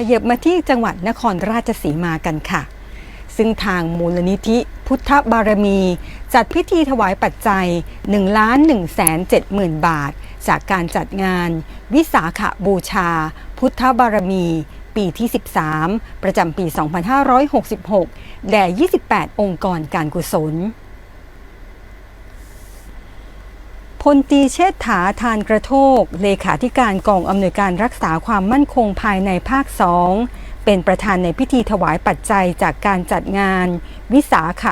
ขยับมาที่จังหวัดนครราชสีมากันค่ะ ซึ่งทางมูลนิธิพุทธบารมี จัดพิธีถวายปัจจัย1ล้าน1แสน7หมื่นบาท จากการจัดงาน วิสาขบูชา พุทธบารมี ปีที่ 13 ประจำปี 2566 แด่ 28 องค์กรการกุศล พลตีเชษฐาทานกระโทก เลขาธิการกองอำนวยการรักษาความมั่นคงภายในภาคสองเป็นประธานในพิธีถวายปัจจัยจากการจัดงาน วิสาข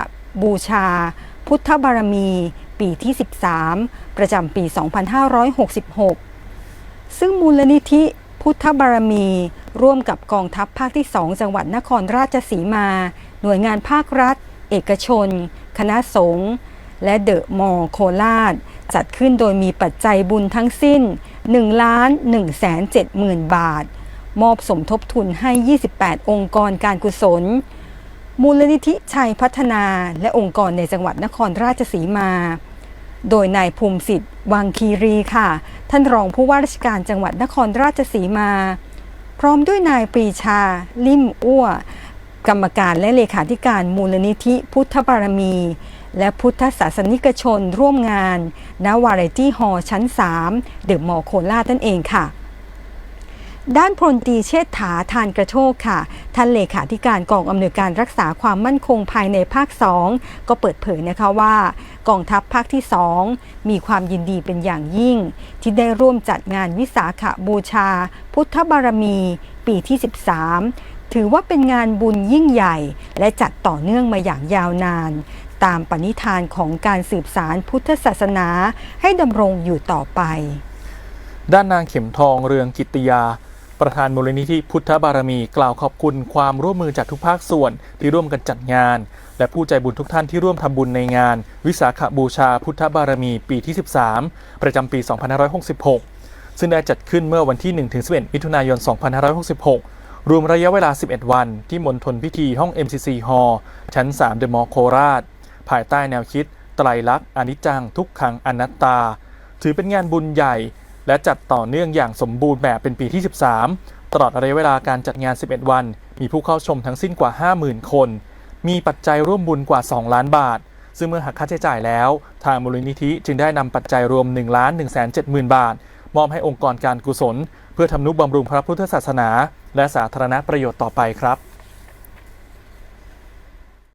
บูชา พุทธบารมี ปีที่ 13 ประจำปี 2566 ซึ่งมูลนิธิพุทธบารมี ร่วมกับกองทัพภาคที่ 2 จังหวัดนครราชสีมา หน่วยงานภาครัฐ เอกชน คณะสงฆ์ และเดอะมอลโคราช จัดขึ้นโดยมีปัจจัยบุญทั้งสิ้น 1 ล้าน1แสน7หมื่นบาท มอบสมทบทุนให้ 28 องค์กรการกุศล มูลนิธิชัยพัฒนาและองค์กรในจังหวัดนครราชสีมา โดยนายภูมิสิทธิ์วังคีรีค่ะ ท่านรองผู้ว่าราชการจังหวัดนครราชสีมา พร้อมด้วยนายปรีชา ลิ่มอ้ว กรรมการและเลขาธิการมูลนิธิพุทธบารมี และพุทธศาสนิกชนร่วมงานณวาไรตี้ฮอลชั้น 3 เดอะมอลล์โคราชนั่นเองค่ะด้านพลตรีเชษฐาทานกระโชกค่ะ ท่านเลขาธิการกองอำนวยการรักษาความมั่นคงภายในภาค 2 ก็เปิดเผยนะคะว่า กองทัพภาคที่ 2 มีความยินดีเป็นอย่างยิ่ง ที่ได้ร่วมจัดงานวิสาขบูชา พุทธบารมี ปีที่ 13 ถือว่าเป็นงานบุญยิ่งใหญ่ และจัดต่อเนื่องมาอย่างยาวนาน ตามปณิธานของการสืบสารพุทธศาสนาให้ดำรงอยู่ต่อไป ด้านนางเข็มทองเรืองกิตติยา ประธานมูลนิธิพุทธบารมีกล่าวขอบคุณความร่วมมือจากทุกภาคส่วนที่ร่วมกันจัดงาน และผู้ใจบุญทุกท่านที่ร่วมทำบุญในงาน วิสาขบูชาพุทธบารมีปีที่ 13 ประจำปี 2566ซึ่งได้จัดขึ้นเมื่อวันที่ 1-11 มิถุนายน 2566 รวมระยะเวลา 11 วัน ที่มณฑลพิธีห้อง MCC Hall ชั้น 3 เดอะมอลล์โคราช ภายใต้แนวคิด ไตรลักษณ์อนิจจังทุกขังอนัตตา ถือเป็นงานบุญใหญ่ และจัดต่อเนื่องอย่างสมบูรณ์แบบเป็นปีที่ 13 ตลอดระยะเวลาการจัดงาน 11 วัน มีผู้เข้าชมทั้งสิ้นกว่า 50,000 คน มีปัจจัยร่วมบุญกว่า 2 ล้านบาท ซึ่งเมื่อหักค่าใช้จ่ายแล้ว ทางมูลนิธิจึงได้นำปัจจัยรวม1ล้าน1 7 0 0 0 0 บาท มอบให้องค์กรการกุศล เพื่อทำนุบำรุงพระพุทธศาสนา และสาธารณประโยชน์ต่อไปครับ